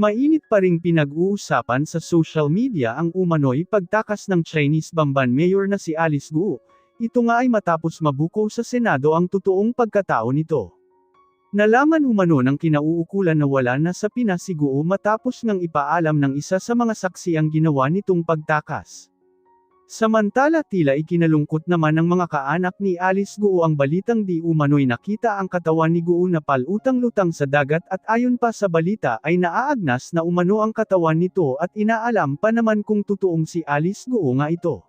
Mainit pa ring pinag-uusapan sa social media ang umano'y pagtakas ng Chinese Bamban Mayor na si Alice Guo. Ito nga ay matapos mabuko sa Senado ang totoong pagkatao nito. Nalaman umano ng kinauukulan na wala na sa Pinas si Guo matapos ngang ipaalam ng isa sa mga saksi ang ginawa nitong pagtakas. Samantala tila ikinalungkot naman ng mga kaanak ni Alice Guo ang balitang di umano'y nakita ang katawan ni Guo na palutang-lutang sa dagat at ayon pa sa balita ay naaagnas na umano ang katawan nito at inaalam pa naman kung totoong si Alice Guo nga ito.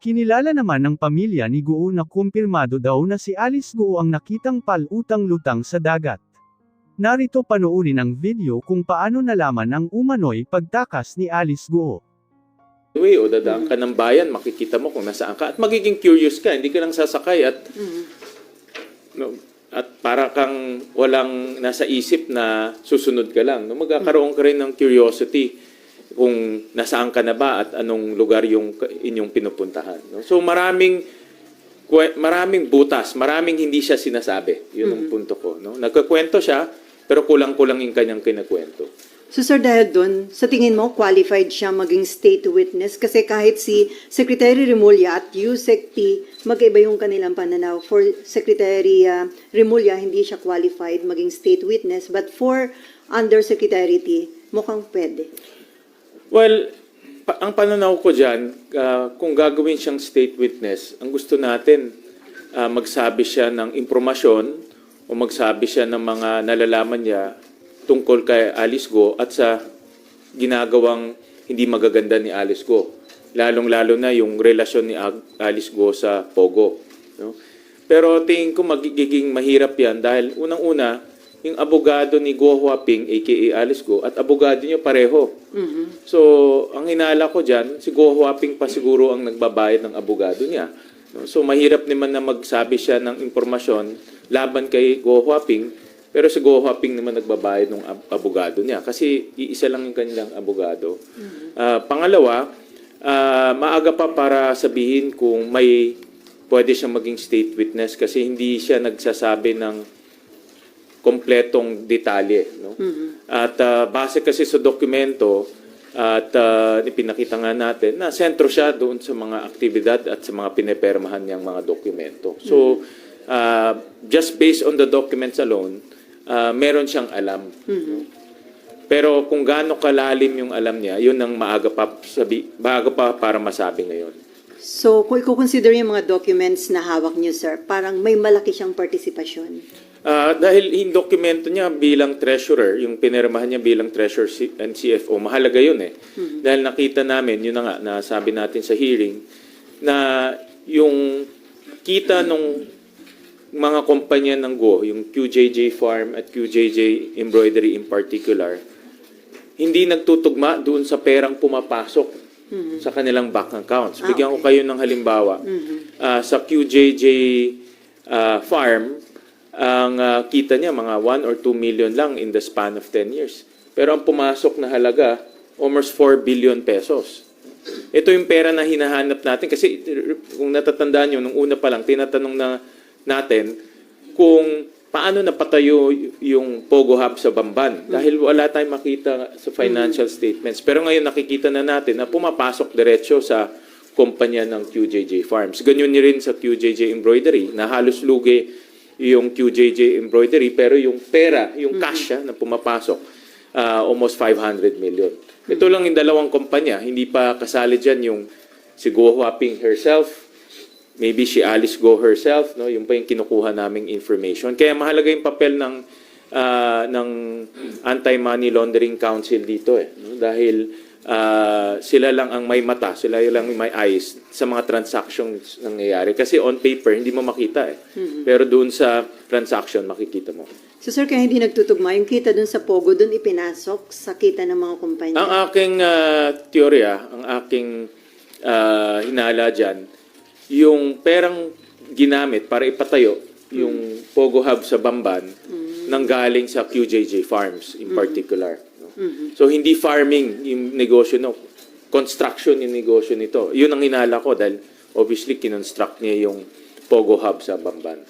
Kinilala naman ng pamilya ni Guo na kumpirmado daw na si Alice Guo ang nakitang palutang-lutang sa dagat. Narito panoorin ang video kung paano nalaman ang umano'y pagtakas ni Alice Guo. Way o dadaan ka ng bayan, makikita mo kung nasaan ka. At magiging curious ka, hindi ka lang sasakay at no, at para kang walang nasa isip na susunod ka lang. No, magkakaroon ka rin ng curiosity kung nasaan ka na ba at anong lugar yung inyong pinupuntahan. No? So maraming maraming butas, maraming hindi siya sinasabi. Yun ang punto ko. No? Nagkakwento siya, pero kulang-kulang yung kanyang kinakwento. So sir, dahil doon, sa tingin mo, qualified siya maging state witness? Kasi kahit si Secretary Remulla at USEC P, magkaiba yung kanilang pananaw. For Secretary uh, Remulla, hindi siya qualified maging state witness. But for Undersecretary T, mukhang pwede. Well, pa- ang pananaw ko dyan, ah, kung gagawin siyang state witness, ang gusto natin, ah, magsabi siya ng impormasyon o magsabi siya ng mga nalalaman niya tungkol kay Alice Go at sa ginagawang hindi magaganda ni Alice Go. Lalong-lalo na yung relasyon ni Alice Go sa Pogo. No? Pero tingin ko magiging mahirap yan dahil unang-una, yung abogado ni Go Huaping, aka Alice Go, at abogado niya pareho. So, ang hinala ko dyan, si Go Huaping pa siguro ang nagbabayad ng abogado niya. No? So, mahirap naman na magsabi siya ng impormasyon laban kay Go Huaping, pero si Go Huaping naman nagbabayad ng ab- abogado niya kasi iisa lang yung kanilang abogado. Ah, pangalawa, ah, maaga pa para sabihin kung may pwede siyang maging state witness kasi hindi siya nagsasabi ng kompletong detalye. No? At ah, base kasi sa dokumento, at uh, pinakita nga natin na sentro siya doon sa mga aktibidad at sa mga pinepermahan niyang mga dokumento. So, ah, just based on the documents alone, ah, meron siyang alam. no? Pero kung gaano kalalim yung alam niya, yun ang maaga pa, sabi, maaga pa para masabi ngayon. So, kung i-consider yung mga documents na hawak niyo, sir, parang may malaki siyang partisipasyon. Ah, dahil yung dokumento niya bilang treasurer, yung pinirmahan niya bilang treasurer and CFO, mahalaga yun eh. Dahil nakita namin, yun na nga, nasabi natin sa hearing, na yung kita nung mga kumpanya ng Go, yung QJJ Farm at QJJ Embroidery in particular, hindi nagtutugma doon sa perang pumapasok sa kanilang bank accounts. Ah, Bigyan ko okay. kayo ng halimbawa. Ah, sa QJJ ah, Farm, ang ah, kita niya mga 1 or 2 million lang in the span of 10 years. Pero ang pumasok na halaga, almost 4 billion pesos. Ito yung pera na hinahanap natin kasi kung natatandaan nyo, nung una pa lang, tinatanong na natin kung paano napatayo yung Pogo Hub sa Bamban. Dahil wala tayong makita sa financial statements. Pero ngayon nakikita na natin na pumapasok diretso sa kumpanya ng QJJ Farms. Ganyan rin sa QJJ Embroidery na halos lugi yung QJJ Embroidery pero yung pera, yung cash na pumapasok, ah, almost 500 million. Ito lang yung dalawang kumpanya. Hindi pa kasali dyan yung si Go Huaping herself, maybe si Alice Go herself, no? Yung pa yung kinukuha naming information. Kaya mahalaga yung papel ng ah, ng Anti-Money Laundering Council dito eh, no? Dahil ah, sila lang ang may mata, sila lang ang may eyes sa mga transactions nangyayari. Kasi on paper, hindi mo makita eh. Pero doon sa transaction, makikita mo. So sir, kaya hindi nagtutugma yung kita dun sa Pogo, dun ipinasok sa kita ng mga kumpanya. Ang aking ah, teorya, ang aking ah, hinala dyan, yung perang ginamit para ipatayo yung Pogo Hub sa Bamban nanggaling sa QJJ Farms in particular. no? So hindi farming yung negosyo no, construction yung negosyo nito. Yun ang hinala ko dahil obviously kinonstruct niya yung Pogo Hub sa Bamban.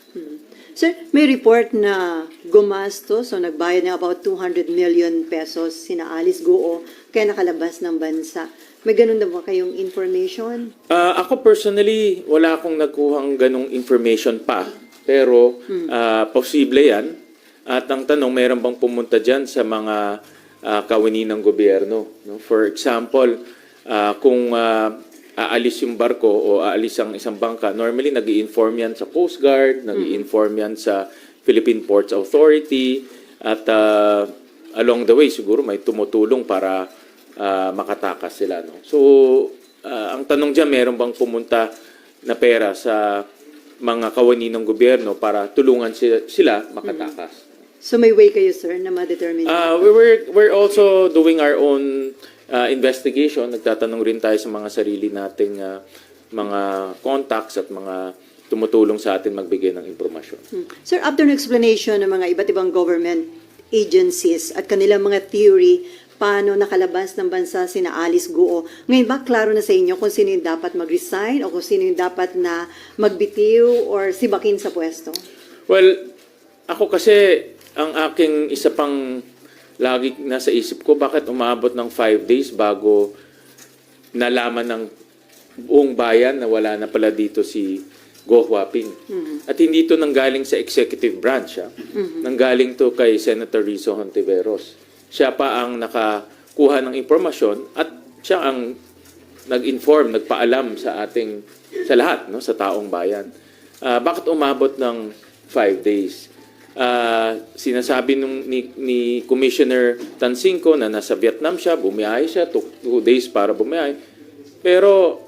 Sir, may report na gumastos o nagbayad ng about 200 million pesos sina Alice Goo kaya nakalabas ng bansa. May ganun na ba kayong information? Ah, ako personally, wala akong nakuhang ganong information pa. Pero ah, posible yan. At ang tanong, meron bang pumunta dyan sa mga uh, kawini ng gobyerno? No? For example, ah, kung ah, aalis yung barko o aalis ang isang bangka, normally nag inform yan sa Coast Guard, nag inform yan sa Philippine Ports Authority, at ah, along the way siguro may tumutulong para ah, makatakas sila. No? So, ah, ang tanong dyan, meron bang pumunta na pera sa mga kawani ng gobyerno para tulungan sila, sila makatakas? So may way kayo, sir, na ma-determine. Uh, we we're, we're also doing our own uh, investigation. Nagtatanong rin tayo sa mga sarili nating uh, mga contacts at mga tumutulong sa atin magbigay ng impormasyon. Hmm. Sir, after ng explanation ng mga iba't ibang government agencies at kanilang mga theory, paano nakalabas ng bansa sina Alice Guo, ngayon ba klaro na sa inyo kung sino yung dapat mag-resign o kung sino yung dapat na magbitiw or sibakin sa pwesto? Well, ako kasi, ang aking isa pang lagi nasa isip ko, bakit umabot ng five days bago nalaman ng buong bayan na wala na pala dito si Go Huaping. At hindi to nanggaling sa executive branch. Ha? Nanggaling to kay Senator Rizzo Hontiveros. Siya pa ang nakakuha ng impormasyon at siya ang nag-inform, nagpaalam sa ating, sa lahat, no, sa taong bayan. Ah, bakit umabot ng five days? Ah, sinasabi nung ni, ni Commissioner Tansinko na nasa Vietnam siya, bumiyahe siya, took two days para bumiyahe. Pero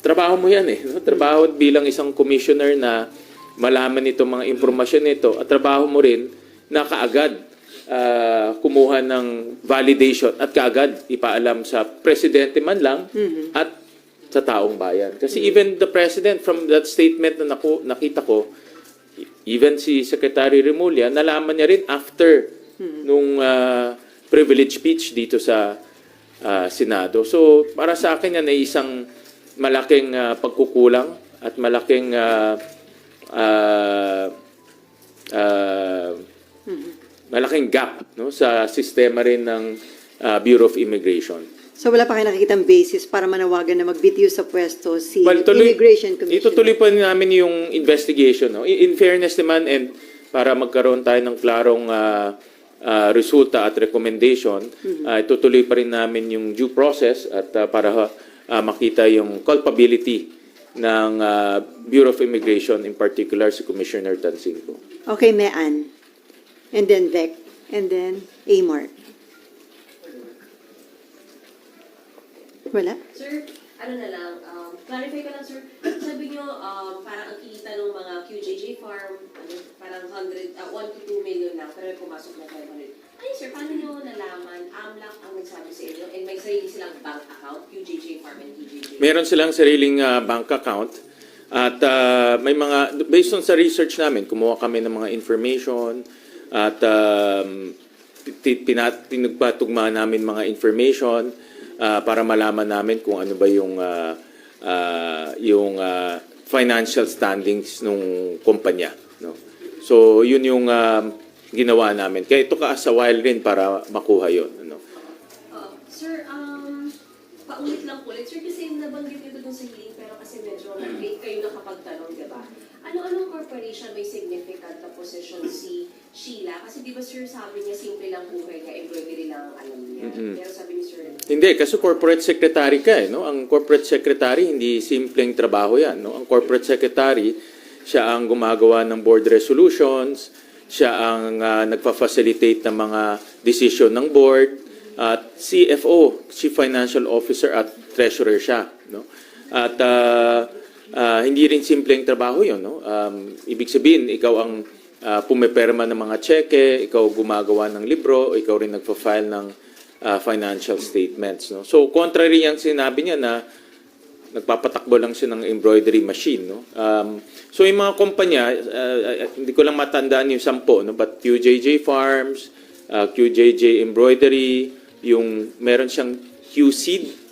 trabaho mo yan eh. No? Trabaho bilang isang commissioner na malaman itong mga impormasyon nito at trabaho mo rin na kaagad ah, kumuha ng validation at kaagad ipaalam sa presidente man lang at sa taong bayan. Kasi even the president from that statement na naku, nakita ko, even si Secretary Remulla, nalaman niya rin after nung ah, privilege speech dito sa ah, Senado. So, para sa akin yan ay isang malaking ah, pagkukulang at malaking ah, ah, ah, malaking gap no sa sistema rin ng ah, Bureau of Immigration. So wala pa kayo nakikitang basis para manawagan na magbitiw sa pwesto si Well, tuloy, Immigration Commission? Itutuloy pa namin yung investigation. No? In, fairness naman and para magkaroon tayo ng klarong ah, ah, resulta at recommendation, ah, itutuloy pa rin namin yung due process at ah, para ah, makita yung culpability ng ah, Bureau of Immigration, in particular si Commissioner Tansinko. Okay, Mean. And then Vec. And then Amor. Wala? Sir, ano na lang, um, clarify ko lang, sir. Sabi nyo, um, parang ang kita ng mga QJJ farm, ano, parang 100, uh, 1 to 2 million lang, pero pumasok na 500. Ay, sir, paano nyo nalaman? AMLAC ang nagsabi sa inyo, and may sarili silang bank account, QJJ farm and QJJ. Meron silang sariling ah, bank account at ah, may mga based on sa research namin, kumuha kami ng mga information at um, pinagpatugma namin mga information ah, para malaman namin kung ano ba yung ah, ah, yung ah, financial standings ng kumpanya, no. So, yun yung um, ginawa namin. Kaya ito ka sa while rin para makuha yun, ano. Uh, sir, um, paulit lang ulit. Sir, kasi nabanggit nito dun sa hearing, pero kasi medyo late kayo nakapagtanong, di ba? Ano-anong corporation may significant na position si Sheila? Kasi di ba sir, sabi niya, simple lang buhay niya, embroidery lang ang alam niya. Mhm. Pero sabi ni sir, Hindi, kasi corporate secretary ka eh, no? Ang corporate secretary, hindi simpleng trabaho yan, no? Ang corporate secretary, siya ang gumagawa ng board resolutions, siya ang ah, nagfa-facilitate ng mga decision ng board, at CFO, Chief Financial Officer at Treasurer siya, no? At ah, ah, hindi rin simpleng trabaho 'yon, no? Um, ibig sabihin, ikaw ang ah, pumeperma ng mga cheque, ikaw gumagawa ng libro, ikaw rin nagfa-file ng uh, financial statements. No? So, contrary yung sinabi niya na nagpapatakbo lang siya ng embroidery machine. No? Um, so, yung mga kumpanya, uh, uh, hindi ko lang matandaan yung sampo, no? but QJJ Farms, uh, QJJ Embroidery, yung meron siyang QSeed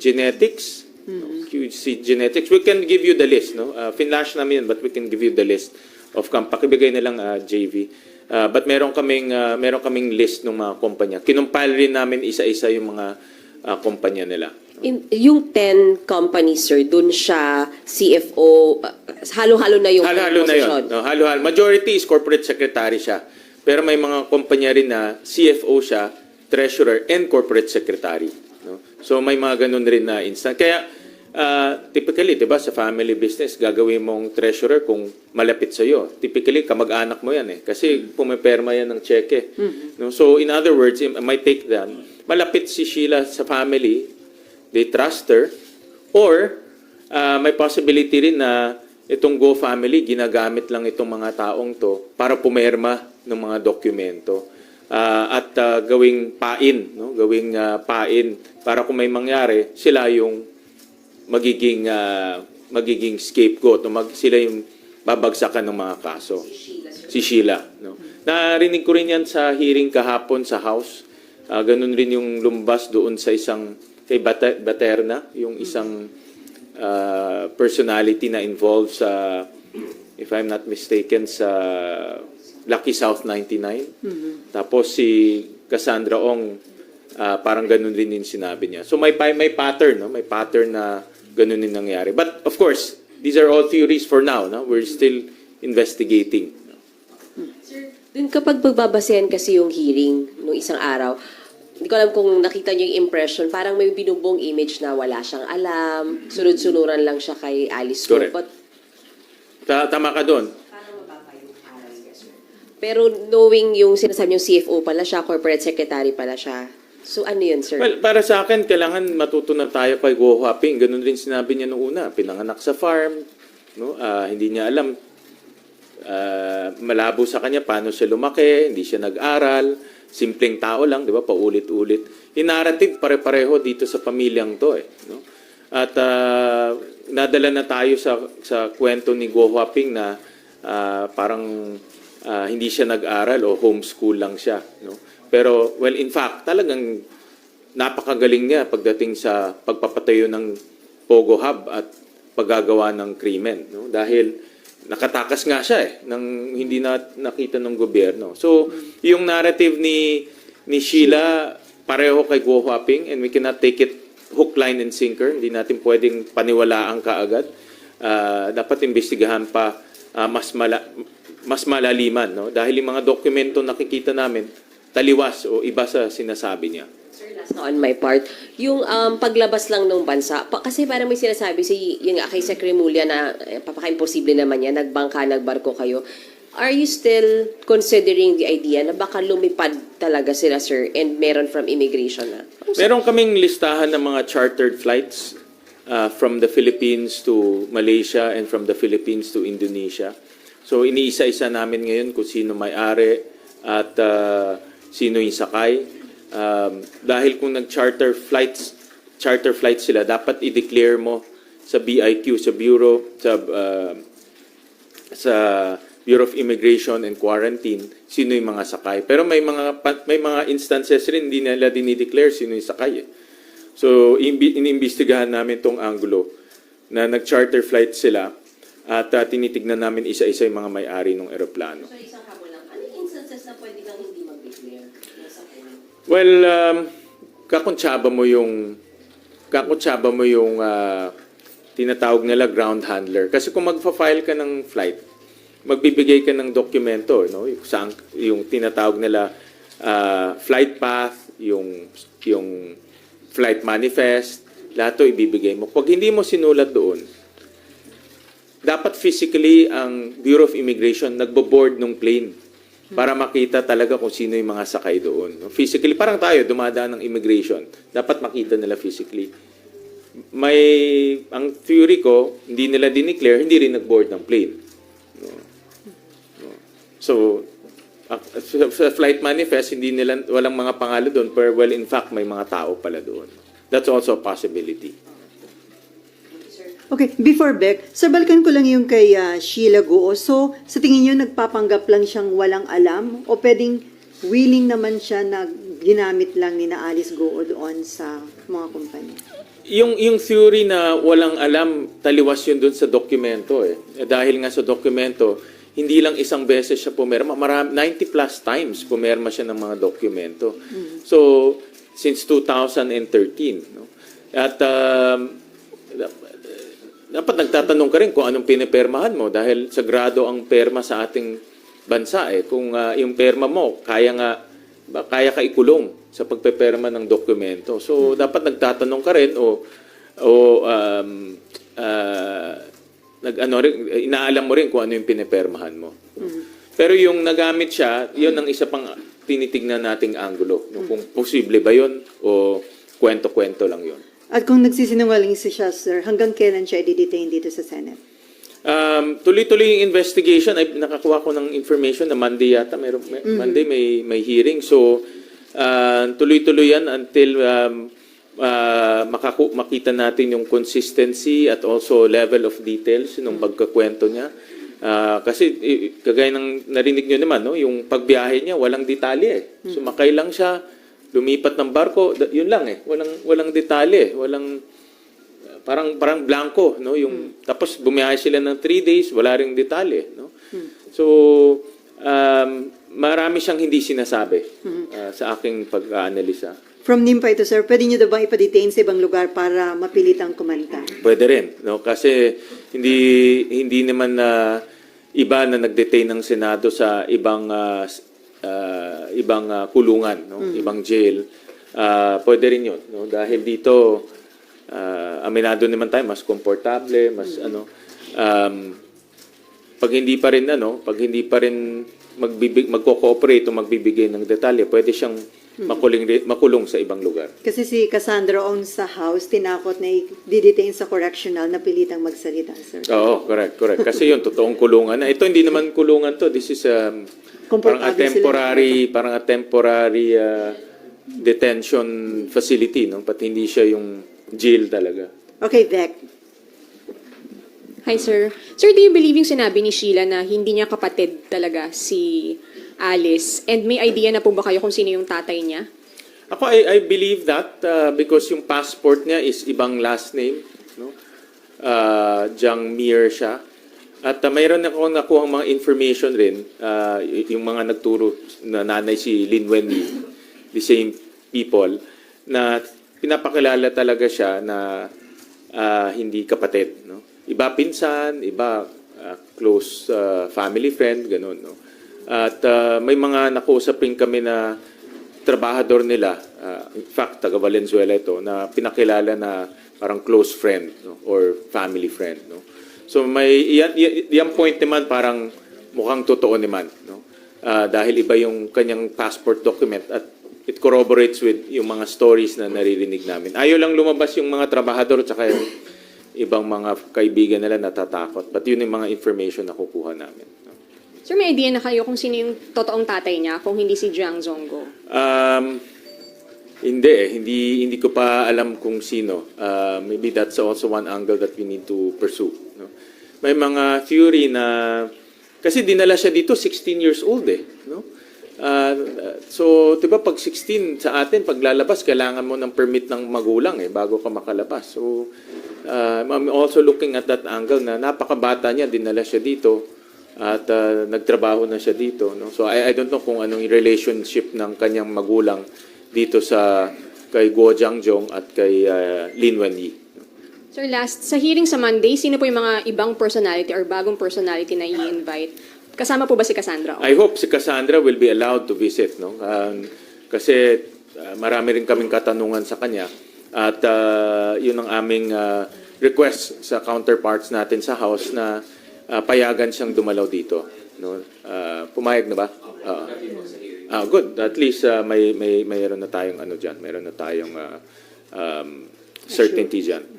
Genetics, no? QSeed Genetics. We can give you the list. No? Uh, finlash namin yan, but we can give you the list of camp. Pakibigay na lang ah, JV. Ah, but meron kaming ah, meron kaming list ng mga kumpanya. Kinumpile rin namin isa-isa yung mga ah, kumpanya nila. In, yung 10 companies, sir, dun siya CFO, uh, halo-halo na yung Halo-halo na yun. No, halo-halo. Majority is corporate secretary siya. Pero may mga kumpanya rin na CFO siya, treasurer, and corporate secretary. No? So may mga ganun rin na instant. Kaya ah, typically, di ba, sa family business, gagawin mong treasurer kung malapit sa iyo. Typically, kamag-anak mo yan eh. Kasi pumiperma yan ng cheque. No? So in other words, I might take that. Malapit si Sheila sa family, they trust her, or ah, may possibility rin na itong Go Family, ginagamit lang itong mga taong to para pumerma ng mga dokumento Ah, at ah, gawing pain, no? gawing ah, pain para kung may mangyari, sila yung magiging ah, magiging scapegoat, no? mag, sila yung babagsakan ng mga kaso. Si Sheila. No? Narinig ko rin yan sa hearing kahapon sa House. Ah, ganun rin yung lumbas doon sa isang kay Baterna, yung isang ah, personality na involved sa, if I'm not mistaken, sa Lucky South 99. Tapos si Cassandra Ong, ah, parang ganun rin yung sinabi niya. So may, may pattern, no? may pattern na ganun din nangyari. But of course, these are all theories for now. No? We're still investigating. Sir, dun kapag pagbabasehan kasi yung hearing nung isang araw, hindi ko alam kung nakita niyo yung impression, parang may binubong image na wala siyang alam, sunod-sunuran lang siya kay Alice. Correct. But, Ta- tama ka doon. yung. Pero knowing yung sinasabi yung CFO pala siya, corporate secretary pala siya. So ano yun, sir? Well, para sa akin, kailangan matutunan tayo kay Go Huaping. Ganun rin sinabi niya noong una. Pinanganak sa farm. No? Ah, hindi niya alam. ah, malabo sa kanya paano siya lumaki. Hindi siya nag-aral. Simpleng tao lang, di ba? Paulit-ulit. Inarative pare-pareho dito sa pamilyang to. Eh, no? At ah, nadala na tayo sa, sa kwento ni Go Huaping na ah, parang ah, hindi siya nag-aral o homeschool lang siya. No? Pero, well, in fact, talagang napakagaling niya pagdating sa pagpapatayo ng Pogo Hub at paggagawa ng krimen. No? Dahil nakatakas nga siya eh, ng hindi na nakita ng gobyerno. So, yung narrative ni, ni Sheila, pareho kay Guo Huaping and we cannot take it hook, line, and sinker. Hindi natin pwedeng paniwalaan kaagad. Ah, dapat imbestigahan pa ah, mas, mala, mas malaliman. No? Dahil yung mga dokumento nakikita namin, taliwas o iba sa sinasabi niya. Sir, last on my part. Yung um, paglabas lang ng bansa, pa, kasi parang may sinasabi si yung kay Sec Remulla na eh, papaka-imposible naman yan, nagbangka, nagbarko kayo. Are you still considering the idea na baka lumipad talaga sila, sir, and meron from immigration na? Meron kaming listahan ng mga chartered flights uh, from the Philippines to Malaysia and from the Philippines to Indonesia. So iniisa-isa namin ngayon kung sino may-ari at uh, sino yung sakay. Um, dahil kung nag-charter flights, charter flights sila, dapat i-declare mo sa BIQ, sa Bureau, sa uh, sa Bureau of Immigration and Quarantine sino yung mga sakay. Pero may mga may mga instances rin hindi nila dinideclare sino yung sakay. Eh. So iniimbestigahan namin tong angulo na nag-charter flight sila at uh, tinitignan namin isa-isa yung mga may-ari ng eroplano. So, isang habol lang. Ano yung instances na pwede kang hindi mag-declare? ng sakay? Well, um, kakuntsaba mo yung kakuntsaba mo yung ah, tinatawag nila ground handler. Kasi kung magfa-file ka ng flight, magbibigay ka ng dokumento, no? Yung, yung tinatawag nila ah, flight path, yung yung flight manifest, lahat 'to ibibigay mo. Pag hindi mo sinulat doon, dapat physically ang Bureau of Immigration nagbo-board ng plane para makita talaga kung sino yung mga sakay doon. Physically, parang tayo, dumadaan ng immigration. Dapat makita nila physically. May, ang theory ko, hindi nila dineclare, hindi rin nag-board ng plane. So, sa flight manifest, hindi nila, walang mga pangalan doon, pero well, in fact, may mga tao pala doon. That's also a possibility. Okay, before Beck, sir, balikan ko lang yung kay ah, Sheila Guo. So, sa tingin niyo, nagpapanggap lang siyang walang alam? O pwedeng willing naman siya na ginamit lang ni na Alice Guo doon sa mga kumpanya? Yung, yung theory na walang alam, taliwas yun dun sa dokumento eh. Eh, Dahil nga sa dokumento, hindi lang isang beses siya pumirma, marami, 90 plus times pumirma siya ng mga dokumento. So, since 2013. No? At um, dapat nagtatanong ka rin kung anong pinipermahan mo dahil sagrado ang perma sa ating bansa eh. Kung ah, yung perma mo, kaya nga, ba, kaya ka ikulong sa pagpeperma ng dokumento. So, dapat nagtatanong ka rin o, o um, ah, nag, ano, rin, inaalam mo rin kung ano yung pinipermahan mo. Pero yung nagamit siya, yun ang isa pang tinitignan nating angulo. no? Kung posible ba yun o kwento-kwento lang yun. At kung nagsisinungaling si siya, sir, hanggang kailan siya i-detain dito sa Senate? Um, tuloy-tuloy yung investigation. Ay, nakakuha ko ng information na Monday yata. Meron, may, Monday may, may hearing. So, uh, tuloy-tuloy yan until um, uh, makaku- makita natin yung consistency at also level of details ng pagkakwento niya. Ah, kasi kagaya ng narinig nyo naman, no, yung pagbiyahe niya, walang detalye. Eh. Sumakay lang siya, lumipat ng barko, yun lang eh. Walang, walang detalye, walang parang parang blanco no? Yung tapos bumiyahe sila ng three days wala ring detalye no? So um, marami siyang hindi sinasabi uh, sa aking pag-aanalisa From NIMPA ito, sir, pwede niyo daw bang ipa-detain sa ibang lugar para mapilitang kumanta? pwede rin no? Kasi hindi hindi naman na iba na nag-detain ng senado sa ibang ah, ah, ibang ah, kulungan no ibang jail Ah, pwede rin yun no dahil dito ah, aminado naman tayo mas komportable mas ano um, pag hindi pa rin ano, pag hindi pa rin magbibig magko-cooperate o magbibigay ng detalye, pwede siyang makuling makulong sa ibang lugar. Kasi si Cassandra Ong sa House, tinakot na i-detain sa correctional na pilitang magsalita, sir. Oo, correct, correct. Kasi yun, totoong kulungan. na. Ito hindi naman kulungan to. This is um, parang a Komportable sila. temporary, parang a temporary uh, detention facility, no? Pati hindi siya yung jail talaga. Okay, Vec. Hi, sir. Sir, do you believe yung sinabi ni Sheila na hindi niya kapatid talaga si Alice? And may idea na po ba kayo kung sino yung tatay niya? Ako, I, I believe that uh, because yung passport niya is ibang last name, no? Uh, Jiang Mir siya. At uh, mayroon ako nakuha mga information rin, uh, yung mga nagturo na nanay si Lin Wenyi, the same people, na pinapakilala talaga siya na uh, hindi kapatid. No? Iba pinsan, iba uh, close uh, family friend, ganun. No? At uh, may mga nakausap rin kami na trabahador nila, uh, in fact, taga Valenzuela ito, na pinakilala na parang close friend no? or family friend. No? So may yan, yan, point naman parang mukhang totoo naman. No? Ah, dahil iba yung kanyang passport document at it corroborates with yung mga stories na naririnig namin. Ayaw lang lumabas yung mga trabahador at saka yung ibang mga kaibigan nila natatakot. But yun yung mga information na kukuha namin. no? Sir, may idea na kayo kung sino yung totoong tatay niya kung hindi si Jiang Zongo? Um, hindi eh. Hindi, hindi ko pa alam kung sino. Uh, maybe that's also one angle that we need to pursue. No? May mga theory na... Kasi dinala siya dito, 16 years old eh. No? Uh, so, di ba pag 16 sa atin, pag lalabas, kailangan mo ng permit ng magulang eh, bago ka makalabas. So, uh, I'm also looking at that angle na napakabata niya, dinala siya dito at uh, nagtrabaho na siya dito. No? So I, I don't know kung anong relationship ng kanyang magulang dito sa kay Guo Jiangjong at kay uh, Lin Wenyi. Sir, last, sa hearing sa Monday, sino po yung mga ibang personality or bagong personality na i-invite? Kasama po ba si Cassandra? I hope si Cassandra will be allowed to visit. No? Um, kasi uh, marami rin kaming katanungan sa kanya. At uh, yun ang aming uh, request sa counterparts natin sa House na uh, payagan siyang dumalaw dito. No? Uh, pumayag na ba? Oo. Ah, good. At least uh, may may mayroon na tayong ano diyan, mayroon na tayong uh, um, certainty diyan.